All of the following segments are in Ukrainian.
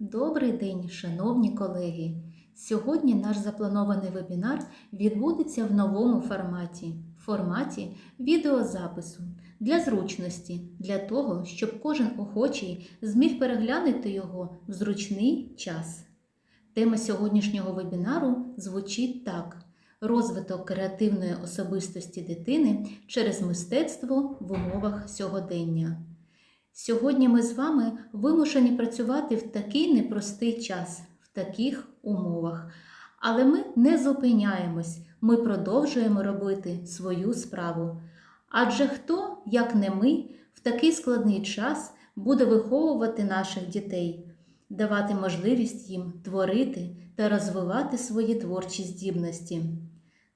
Добрий день, шановні колеги! Сьогодні наш запланований вебінар відбудеться в новому форматі форматі відеозапису для зручності, для того, щоб кожен охочий зміг переглянути його в зручний час. Тема сьогоднішнього вебінару звучить так: розвиток креативної особистості дитини через мистецтво в умовах сьогодення. Сьогодні ми з вами вимушені працювати в такий непростий час, в таких умовах. Але ми не зупиняємось, ми продовжуємо робити свою справу. Адже хто, як не ми, в такий складний час буде виховувати наших дітей, давати можливість їм творити та розвивати свої творчі здібності.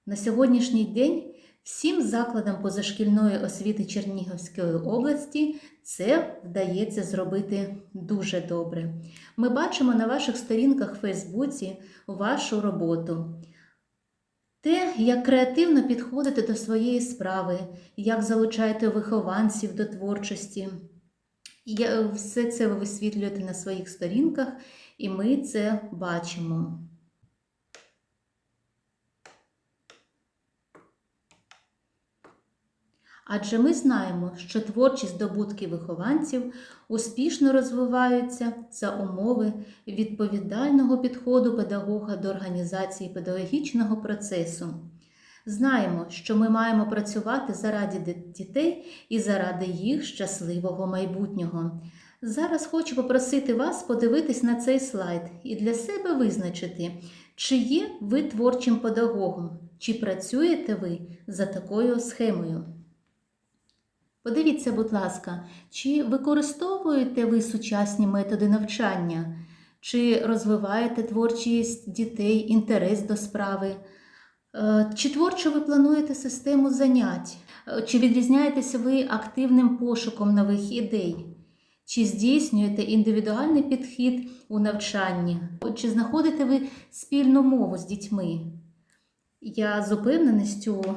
На сьогоднішній день всім закладам позашкільної освіти Чернігівської області це вдається зробити дуже добре. Ми бачимо на ваших сторінках в Фейсбуці вашу роботу. Те, як креативно підходите до своєї справи, як залучаєте вихованців до творчості. Все це ви висвітлюєте на своїх сторінках, і ми це бачимо. Адже ми знаємо, що творчі здобутки вихованців успішно розвиваються за умови відповідального підходу педагога до організації педагогічного процесу. Знаємо, що ми маємо працювати заради дітей і заради їх щасливого майбутнього. Зараз хочу попросити вас подивитись на цей слайд і для себе визначити, чи є ви творчим педагогом, чи працюєте ви за такою схемою. Подивіться, будь ласка, чи використовуєте ви сучасні методи навчання, чи розвиваєте творчість дітей, інтерес до справи? Е, Чи творчо ви плануєте систему занять? Е, Чи відрізняєтеся ви активним пошуком нових ідей? Чи здійснюєте індивідуальний підхід у навчанні? Чи знаходите ви спільну мову з дітьми? Я з упевненістю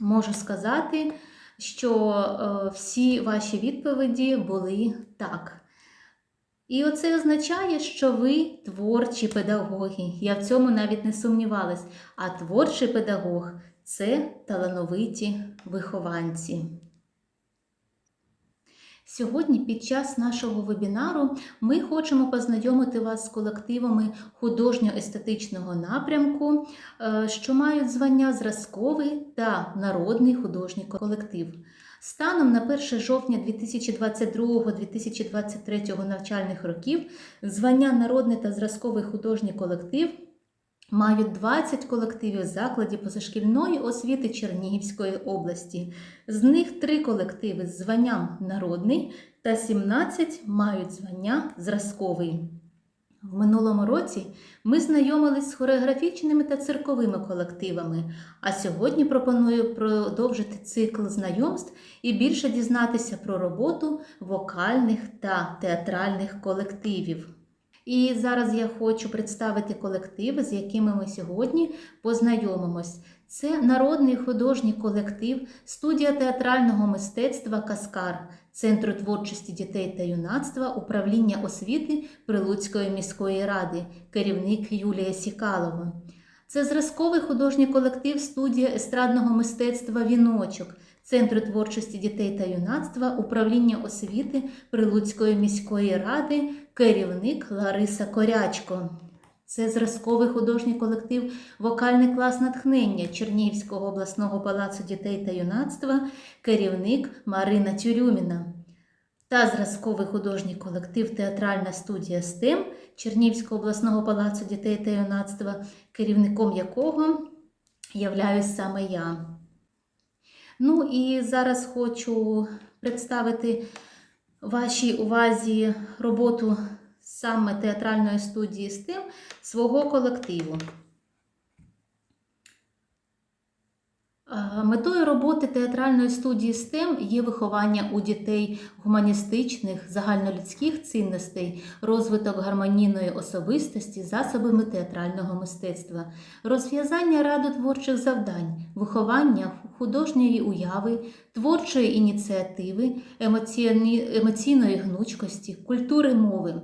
можу сказати, що е, всі ваші відповіді були так. І оце означає, що ви творчі педагоги. Я в цьому навіть не сумнівалась. А творчий педагог це талановиті вихованці. Сьогодні під час нашого вебінару ми хочемо познайомити вас з колективами художньо-естетичного напрямку, е, що мають звання зразковий та народний художній колектив. Станом на 1 жовтня 2022-2023 навчальних років звання народний та зразковий художній колектив мають 20 колективів закладів позашкільної освіти Чернігівської області. З них 3 колективи з званням народний та 17 мають звання зразковий. В минулому році ми знайомились з хореографічними та цирковими колективами, а сьогодні пропоную продовжити цикл знайомств і більше дізнатися про роботу вокальних та театральних колективів. І зараз я хочу представити колективи, з якими ми сьогодні познайомимось. Це народний художній колектив, студія театрального мистецтва Каскар, Центру творчості дітей та юнацтва, управління освіти Прилуцької міської ради, керівник Юлія Сікалова. Це зразковий художній колектив студія естрадного мистецтва Віночок, Центру творчості дітей та юнацтва, управління освіти Прилуцької міської ради, керівник Лариса Корячко. Це зразковий художній колектив Вокальний клас натхнення Чернігівського обласного палацу дітей та юнацтва, керівник Марина Тюрюміна. Та зразковий художній колектив Театральна студія СТЕМ Чернігівського обласного палацу дітей та юнацтва, керівником якого являюсь саме я. Ну і зараз хочу представити вашій увазі роботу саме театральної студії STEM свого колективу. Метою роботи театральної студії STEM є виховання у дітей гуманістичних, загальнолюдських цінностей, розвиток гармонійної особистості засобами театрального мистецтва, розв'язання раду творчих завдань, виховання художньої уяви, творчої ініціативи, емоційної гнучкості, культури мови.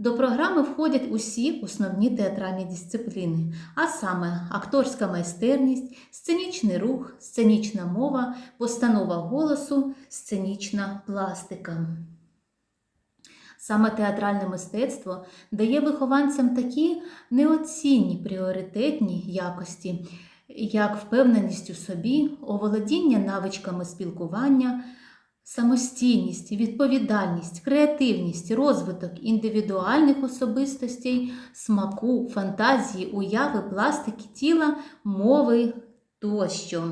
До програми входять усі основні театральні дисципліни, а саме акторська майстерність, сценічний рух, сценічна мова, постанова голосу, сценічна пластика. Саме театральне мистецтво дає вихованцям такі неоцінні пріоритетні якості, як впевненість у собі, оволодіння навичками спілкування, самостійність, відповідальність, креативність, розвиток індивідуальних особистостей, смаку, фантазії, уяви, пластики тіла, мови тощо.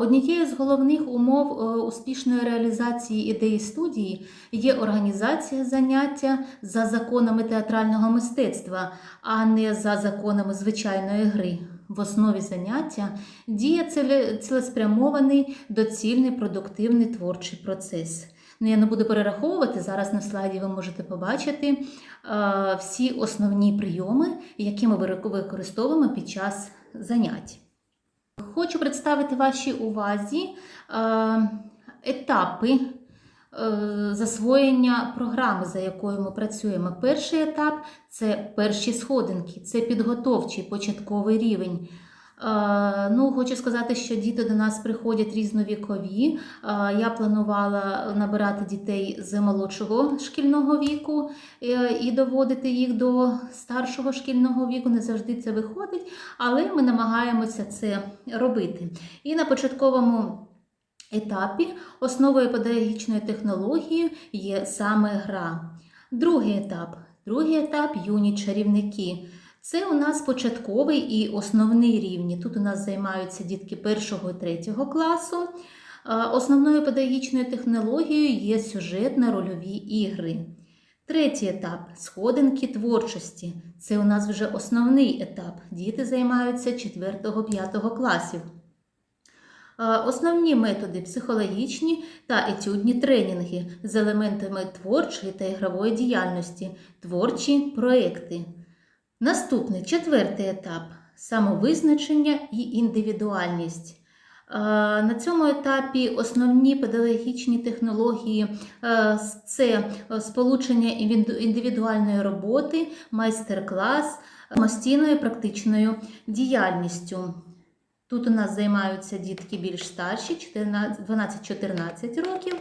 Однією з головних умов е, успішної реалізації ідеї студії є організація заняття за законами театрального мистецтва, а не за законами звичайної гри. В основі заняття діє цілеспрямований, доцільний, продуктивний творчий процес. Ну, я не буду перераховувати, зараз на слайді ви можете побачити е, всі основні прийоми, які ми використовуємо під час занять. Хочу представити вашій увазі е, етапи засвоєння програми, за якою ми працюємо. Перший етап це перші сходинки, це підготовчий початковий рівень. Е, Ну, хочу сказати, що діти до нас приходять різновікові. Е, Я планувала набирати дітей з молодшого шкільного віку е, і доводити їх до старшого шкільного віку. Не завжди це виходить, але ми намагаємося це робити. І на початковому етапі основою педагогічної технології є саме гра. Другий етап. Другий етап юні чарівники. Це у нас початковий і основний рівні. Тут у нас займаються дітки першого і третього класу. Основною педагогічною технологією є сюжетно-рольові ігри. Третій етап сходинки творчості. Це у нас вже основний етап. Діти займаються 4-5 класів. Основні методи психологічні та етюдні тренінги з елементами творчої та ігрової діяльності, творчі проекти. Наступний четвертий етап самовизначення і індивідуальність. На цьому етапі основні педагогічні технології це сполучення індивідуальної роботи, майстер-клас, самостійною практичною діяльністю. Тут у нас займаються дітки більш старші, 12-14 років.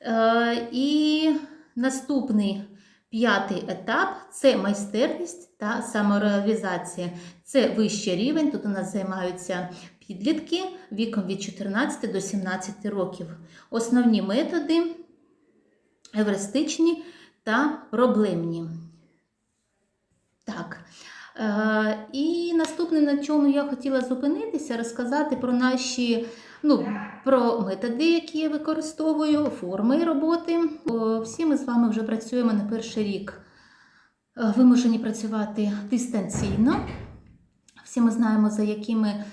Е, І наступний п'ятий етап це майстерність та самореалізація. Це вищий рівень. Тут у нас займаються підлітки віком від 14 до 17 років. Основні методи евристичні та проблемні. Так. Е, І наступне, на чому я хотіла зупинитися, розказати про наші ну, про методи, які я використовую, форми роботи. Всі ми з вами вже працюємо на перший рік. е, Вимушені працювати дистанційно. Всі ми знаємо, за якими, е,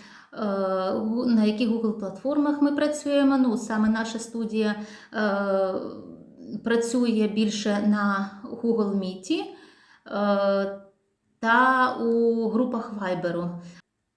на яких Google платформах ми працюємо. Ну, саме наша студія працює більше на Google Meet та у групах Viber.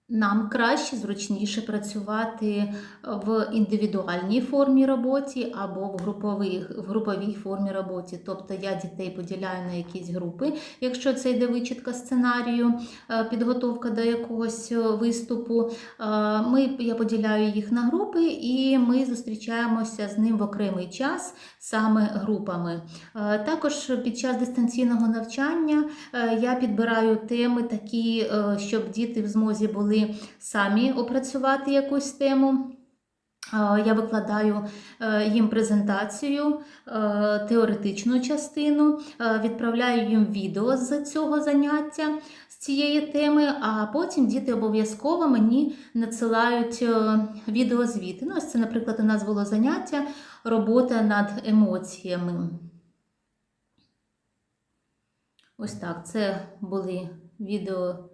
Нам краще, зручніше працювати в індивідуальній формі роботі або в груповій, в груповій формі роботі. Тобто я дітей поділяю на якісь групи, якщо це йде вичітка сценарію, е, підготовка до якогось е, виступу. Е, Ми, я поділяю їх на групи і ми зустрічаємося з ним в окремий час саме групами. Е, Також під час дистанційного навчання е, я підбираю теми такі, е, щоб діти в змозі були самі опрацювати якусь тему. Я викладаю е, їм презентацію, е, теоретичну частину, е, відправляю їм відео з цього заняття, з цієї теми, а потім діти обов'язково мені надсилають відеозвіти. Ну, ось це, наприклад, у нас було заняття робота над емоціями. Ось так, це були відео,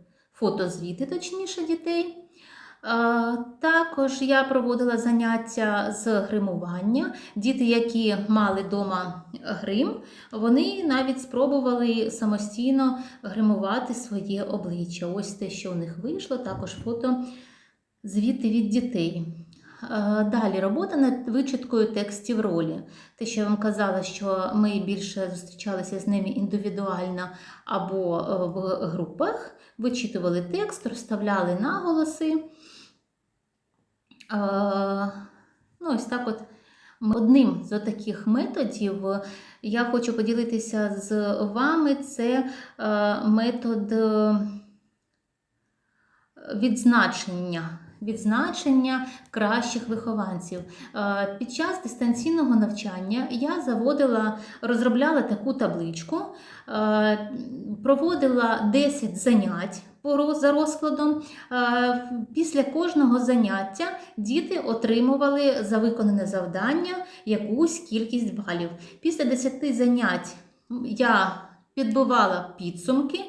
фотозвіти, точніше, дітей. Е, Також я проводила заняття з гримування. Діти, які мали вдома грим, вони навіть спробували самостійно гримувати своє обличчя. Ось те, що у них вийшло, також фото звіти від дітей. Далі робота над вичиткою текстів ролі. Те, що я вам казала, що ми більше зустрічалися з ними індивідуально або е, в групах, вичитували текст, розставляли наголоси. Е, Ну, ось так от. Одним з таких методів я хочу поділитися з вами це е, метод е, відзначення. Відзначення кращих вихованців. Е, Під час дистанційного навчання я заводила, розробляла таку табличку, е, проводила 10 занять за розкладом. Е, Після кожного заняття діти отримували за виконане завдання якусь кількість балів. Після 10 занять я підбивала підсумки.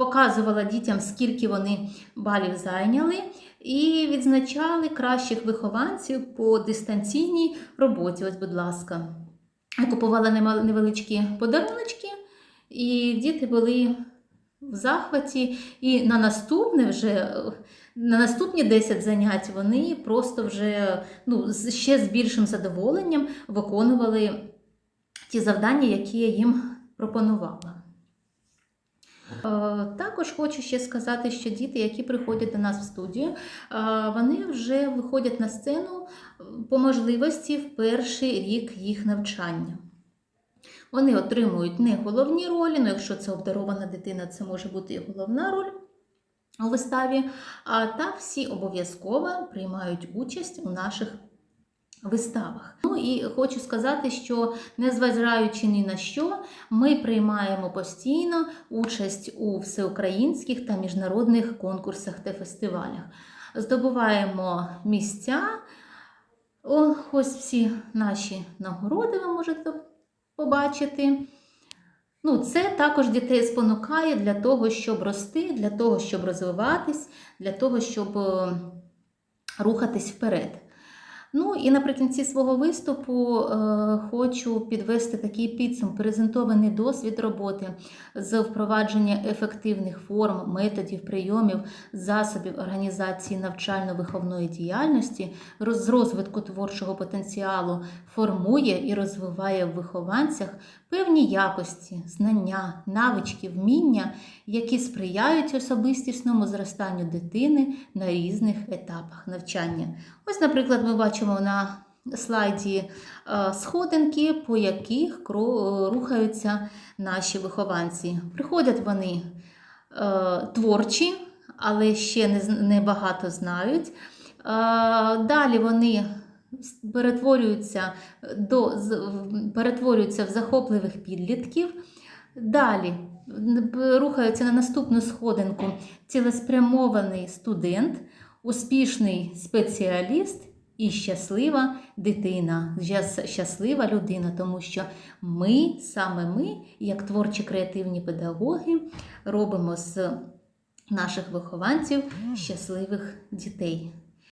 Показувала дітям, скільки вони балів зайняли, і відзначали кращих вихованців по дистанційній роботі. Ось, будь ласка, я купувала невеличкі подаруночки, і діти були в захваті. І на наступне вже на наступні 10 занять вони просто вже ну, ще з більшим задоволенням виконували ті завдання, які я їм пропонувала. Е, Також хочу ще сказати, що діти, які приходять до нас в студію, е, вони вже виходять на сцену е, по можливості в перший рік їх навчання. Вони отримують не головні ролі, ну якщо це обдарована дитина, це може бути і головна роль у виставі. А так всі обов'язково приймають участь у наших виставах. Ну і хочу сказати, що незважаючи ні на що, ми приймаємо постійно участь у всеукраїнських та міжнародних конкурсах та фестивалях. Здобуваємо місця. О, ось всі наші нагороди ви можете побачити. Ну, це також дітей спонукає для того, щоб рости, для того, щоб розвиватись, для того, щоб е, рухатись вперед. Ну і наприкінці свого виступу е, хочу підвести такий підсум, презентований досвід роботи з впровадження ефективних форм, методів, прийомів, засобів організації навчально-виховної діяльності, з розвитку творчого потенціалу формує і розвиває в вихованцях певні якості, знання, навички, вміння, які сприяють особистісному зростанню дитини на різних етапах навчання. Ось, наприклад, ми бачимо на слайді е, сходинки, по яких рухаються наші вихованці. Приходять вони е, творчі, але ще не, багато знають. Е, Далі вони перетворюються, до, перетворюються в захопливих підлітків. Далі рухаються на наступну сходинку цілеспрямований студент, успішний спеціаліст і щаслива дитина, щаслива людина, тому що ми, саме ми, як творчі креативні педагоги, робимо з наших вихованців щасливих дітей.